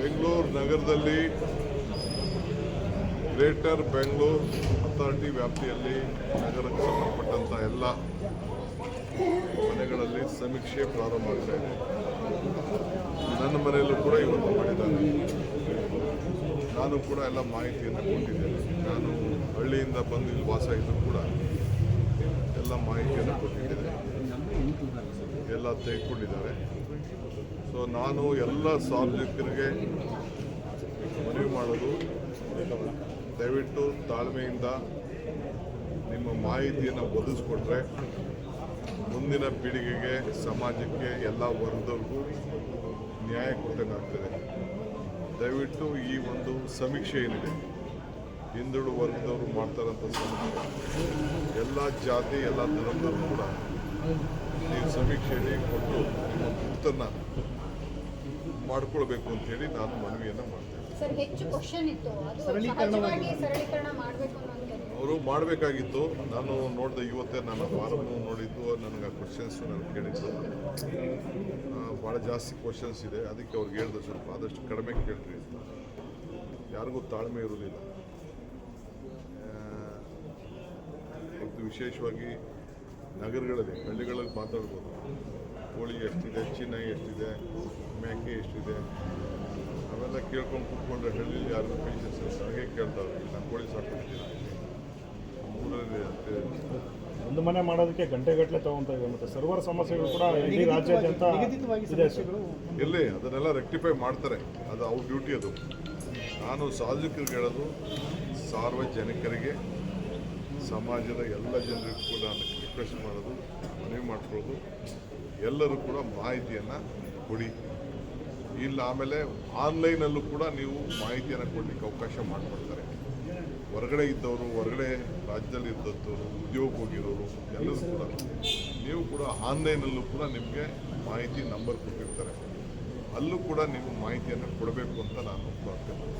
ಬೆಂಗಳೂರು ನಗರದಲ್ಲಿ greater Bengaluru authority ವ್ಯಾಪ್ತಿಯಲ್ಲಿ ನಗರಕ್ಕೆ ಸಂಬಂಧಪಟ್ಟಂಥ ಎಲ್ಲ ಮನೆಗಳಲ್ಲಿ ಸಮೀಕ್ಷೆ ಪ್ರಾರಂಭ ಆಗ್ತಾ ಇದೆ. ನನ್ನ ಮನೆಯಲ್ಲೂ ಕೂಡ ಇವತ್ತು ಮಾಡಿದ್ದಾರೆ. ನಾನು ಕೂಡ ಎಲ್ಲ ಮಾಹಿತಿಯನ್ನು ಕೊಟ್ಟಿದ್ದೇನೆ. ನಾನು ಹಳ್ಳಿಯಿಂದ ಬಂದು ಇಲ್ಲಿ ವಾಸ ಇದ್ದರೂ ಕೂಡ ಎಲ್ಲ ಮಾಹಿತಿಯನ್ನು ಕೊಟ್ಟಿದ್ದೇನೆ. ಎಲ್ಲ ತೆಗೆದುಕೊಂಡಿದ್ದಾರೆ. ಸೊ ನಾನು ಎಲ್ಲ ಸಾರ್ವಜನಿಕರಿಗೆ ಮನವಿ ಮಾಡೋದು, ದಯವಿಟ್ಟು ತಾಳ್ಮೆಯಿಂದ ನಿಮ್ಮ ಮಾಹಿತಿಯನ್ನು ಒದಗಿಸ್ಕೊಟ್ರೆ ಮುಂದಿನ ಪೀಳಿಗೆಗೆ, ಸಮಾಜಕ್ಕೆ ಎಲ್ಲ ವರ್ಗದವ್ರಿಗೂ ನ್ಯಾಯ ಕೊಟ್ಟಂಗಾಗ್ತದೆ ದಯವಿಟ್ಟು ಈ ಒಂದು ಸಮೀಕ್ಷೆ ಏನಿದೆ ಹಿಂದುಳು ವರ್ಗದವರು ಮಾಡ್ತಾರಂಥ ಸಮೀಕ್ಷೆ. ಎಲ್ಲ ಜಾತಿ, ಎಲ್ಲ ಧರ್ಮದವರು ಕೂಡ ನೀವು ಸಮೀಕ್ಷೆಯಲ್ಲಿ ಕೊಟ್ಟು ಗುರುತನ್ನು ಮಾಡ್ಕೊಳ್ಬೇಕು ಅಂತೇಳಿ ನಾನು ಮನವಿಯನ್ನು ಮಾಡ್ತೇನೆ ಸರ್ ಹೆಚ್ಚು ಕ್ವಶನ್ ಇತ್ತು. ಅದು ಸಹಜವಾಗಿ ಸರಳೀಕರಣ ಮಾಡಬೇಕು ಅನ್ನೋಂಥದ್ದು ಅವರು ಮಾಡಬೇಕಾಗಿತ್ತು. ನಾನು ನೋಡಿದೆ ಇವತ್ತೇ ನನ್ನ ಫಾರಂ ನೋಡಿದ್ದು. ನನಗೆ ಆ ಕ್ವಶನ್ಸ್ ನಾನು ಕೇಳಿದ್ದು. ಭಾಳ ಜಾಸ್ತಿ ಕ್ವಶನ್ಸ್ ಇದೆ. ಅದಕ್ಕೆ ಅವ್ರಿಗೆ ಹೇಳಿದೆ ಸ್ವಲ್ಪ ಆದಷ್ಟು ಕಡಿಮೆ ಕೇಳ್ರಿ ಅಂತ. ಯಾರಿಗೂ ತಾಳ್ಮೆ ಇರಲಿಲ್ಲ ಮತ್ತು ವಿಶೇಷವಾಗಿ ನಗರಗಳಲ್ಲಿ ಹಳ್ಳಿಗಳಲ್ಲಿ ಮಾತಾಡ್ಬೋದು. ಕೋಳಿ ಎಷ್ಟಿದೆ ಚಿನ್ನ ಎಷ್ಟಿದೆ ಮೇಕೆ ಎಷ್ಟಿದೆ ಅವೆಲ್ಲ ಕೇಳ್ಕೊಂಡು ಕೂತ್ಕೊಂಡ್ರೆ ಹಳ್ಳಿಲಿ ಯಾರಿಗೂ ಪೇಷನ್ಸ್ ಹಾಗೆ ಕೇಳ್ತಾರೆ ನಾನು ಕೋಳಿ ಸಾಕೊಂಡಿದ್ದೀನಿ ಊರಲ್ಲಿ ಒಂದು ಮನೆ ಮಾಡೋದಕ್ಕೆ ಗಂಟೆಗಟ್ಟಲೆ ತಗೊಂತ ಇವೆ ಮತ್ತೆ ಸರ್ವರ್ ಸಮಸ್ಯೆಗಳು ಕೂಡ ಇಡೀ ರಾಜ್ಯಾದ್ಯಂತ ಇದೆ. ಎಲ್ಲಿ ಅದನ್ನೆಲ್ಲ ರೆಕ್ಟಿಫೈ ಮಾಡ್ತಾರೆ. ಅದು ಅವ್ರ ಡ್ಯೂಟಿ ಅದು. ನಾನು ಸಾರ್ವಜನಿಕರಿಗೆ ಹೇಳೋದು ಸಾರ್ವಜನಿಕರಿಗೆ ಸಮಾಜದ ಎಲ್ಲ ಜನರಿಗೂ ಕೂಡ ರಿಕ್ವೆಸ್ಟ್ ಮಾಡೋದು, ಮನವಿ ಮಾಡ್ಕೊಳ್ಳೋದು. ಎಲ್ಲರೂ ಕೂಡ ಮಾಹಿತಿಯನ್ನು ಕೊಡಿ. ಇಲ್ಲ ಆಮೇಲೆ ಆನ್ಲೈನಲ್ಲೂ ಕೂಡ ನೀವು ಮಾಹಿತಿಯನ್ನು ಕೊಡಲಿಕ್ಕೆ ಅವಕಾಶ ಮಾಡಿಕೊಡ್ತಾರೆ. ಹೊರಗಡೆ ಇದ್ದವರು, ಹೊರಗಡೆ ರಾಜ್ಯದಲ್ಲಿ ಇದ್ದಂಥವ್ರು ಉದ್ಯೋಗ ಹೋಗಿರೋರು, ಎಲ್ಲರೂ ಕೂಡ ನೀವು ಕೂಡ ಆನ್ಲೈನಲ್ಲೂ ಕೂಡ ನಿಮಗೆ ಮಾಹಿತಿ ನಂಬರ್ ಕೊಟ್ಟಿರ್ತಾರೆ. ಅಲ್ಲೂ ಕೂಡ ನೀವು ಮಾಹಿತಿಯನ್ನು ಕೊಡಬೇಕು ಅಂತ ನಾನು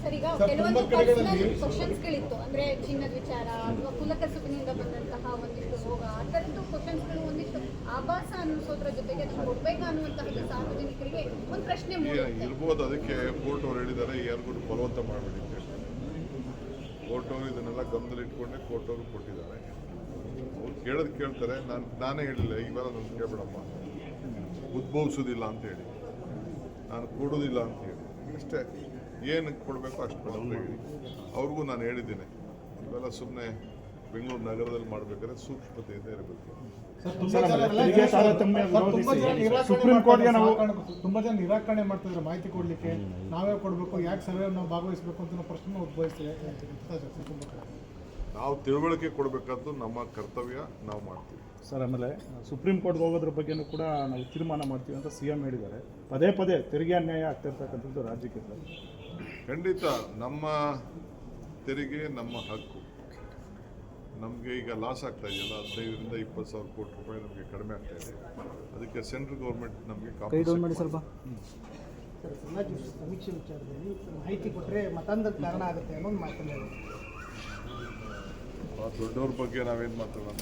ಸರ್ ಈಗ ಕೆಲವೊಂದು ಪರ್ಸನಲ್ ಕ್ವಶನ್ಸ್ಗಳಿತ್ತು ಅಂದ್ರೆ ಚಿನ್ನದ ವಿಚಾರ ಅಥವಾ ಕುಲಕಸುಬಿನಿಂದ ಬಂದಂತಹ ಒಂದಿಷ್ಟು ರೋಗ ಆ ಥರದ್ದು ಕ್ವಶನ್ಸ್ಗಳು ಒಂದಿಷ್ಟು ಆಭಾಸ ಅನ್ನಿಸೋದ್ರ ಜೊತೆಗೆ ಅದನ್ನು ಕೊಡ್ಬೇಕಾ ಅನ್ನುವಂತಹದ್ದು ಸಾರ್ವಜನಿಕರಿಗೆ ಒಂದು ಪ್ರಶ್ನೆ ಇರ್ಬೋದು. ಅದಕ್ಕೆ ಕೋರ್ಟ್ ಅವ್ರು ಹೇಳಿದ್ದಾರೆ ಯಾರಿಗೂ ಬಲವಂತ ಮಾಡಬೇಡಿ. ಕೋರ್ಟ್ ಅವರು ಇದನ್ನೆಲ್ಲ ಗಮನದಲ್ಲಿ ಇಟ್ಕೊಂಡೆ ಕೋರ್ಟ್ ಅವರು ಕೊಟ್ಟಿದ್ದಾರೆ. ಅವ್ರು ಕೇಳೋದು ಕೇಳ್ತಾರೆ. ನಾನು ನಾನೇ ಹೇಳಿಲ್ಲ ಇವೆಲ್ಲ ನಾನು ಕೇಳಬೇಡಮ್ಮ. ಉದ್ಭವಿಸೋದಿಲ್ಲ ಅಂತ ಹೇಳಿ. ನಾನು ಕೊಡೋದಿಲ್ಲ ಅಂತ ಹೇಳಿ. ಅಷ್ಟೇ ಏನು ಕೊಡಬೇಕು ಅಷ್ಟು ಕೊಡೋದು ಹೇಳಿ. ಅವ್ರಿಗೂ ನಾನು ಹೇಳಿದ್ದೀನಿ. ಇವೆಲ್ಲ ಸುಮ್ಮನೆ ಬೆಂಗಳೂರು ನಗರದಲ್ಲಿ ಮಾಡಬೇಕಾದ್ರೆ ಸೂಕ್ಷ್ಮತೆಯಿಂದ ಇರಬೇಕು. ಸುಪ್ರೀಂ ಕೋರ್ಟ್ಗೆ ನಾವು ತುಂಬಾ ಜನ ನಿರಾಕರಣೆ ಮಾಡ್ತಿದ್ರೆ ಮಾಹಿತಿ ಕೊಡ್ಲಿಕ್ಕೆ. ನಾವೇ ಕೊಡ್ಬೇಕು ಯಾಕೆ ಸರ್ವೆ ನಾವು ಭಾಗವಹಿಸಬೇಕು ಅಂತ ಪ್ರಶ್ನೆ ಕೋರ್ಟ್. ನಾವು ತಿಳುವಳಿಕೆ ಕೊಡಬೇಕಾದ್ದು ನಮ್ಮ ಕರ್ತವ್ಯ ನಾವು ಮಾಡ್ತೀವಿ. ಸರ್ ಆಮೇಲೆ ಸುಪ್ರೀಂ ಕೋರ್ಟ್ಗೆ ಹೋಗೋದ್ರ ಬಗ್ಗೆನೂ ಕೂಡ ನಾವು ತೀರ್ಮಾನ ಮಾಡ್ತೀವಿ ಅಂತ ಸಿ ಎಂ ಹೇಳಿದ್ದಾರೆ. ಪದೇ ಪದೇ ತೆರಿಗೆ ಅನ್ಯಾಯ ಆಗ್ತಿರ್ತಕ್ಕಂಥದ್ದು ರಾಜ್ಯಕ್ಕೆ ಸರ್. ಖಂಡಿತ ನಮ್ಮ ತೆರಿಗೆ ನಮ್ಮ ಹಕ್ಕು. ನಮಗೆ ಈಗ ಲಾಸ್ ಆಗ್ತಾ ಇದೆಯಲ್ಲ ಹದಿನೈದರಿಂದ ಇಪ್ಪತ್ತು ಸಾವಿರ ಕೋಟಿ ರೂಪಾಯಿ ನಮಗೆ ಕಡಿಮೆ ಆಗ್ತಾ ಇದೆ. ಅದಕ್ಕೆ ಸೆಂಟ್ರಲ್ ಗೌರ್ಮೆಂಟ್ ನಮಗೆ ಸ್ವಲ್ಪ. ಸಮೀಕ್ಷೆ ವಿಚಾರದಲ್ಲಿ ಮಾಹಿತಿ ಕೊಟ್ಟರೆ ಮತಾಂಧದ ಕಾರಣ ಆಗುತ್ತೆ ಅನ್ನೋ ಒಂದು ಮಾತನ್ನ ಹೇಳಿದ್ರು. ದೊಡ್ಡವ್ರ ಬಗ್ಗೆ ನಾವೇನು ಮಾತಾಡೋಣ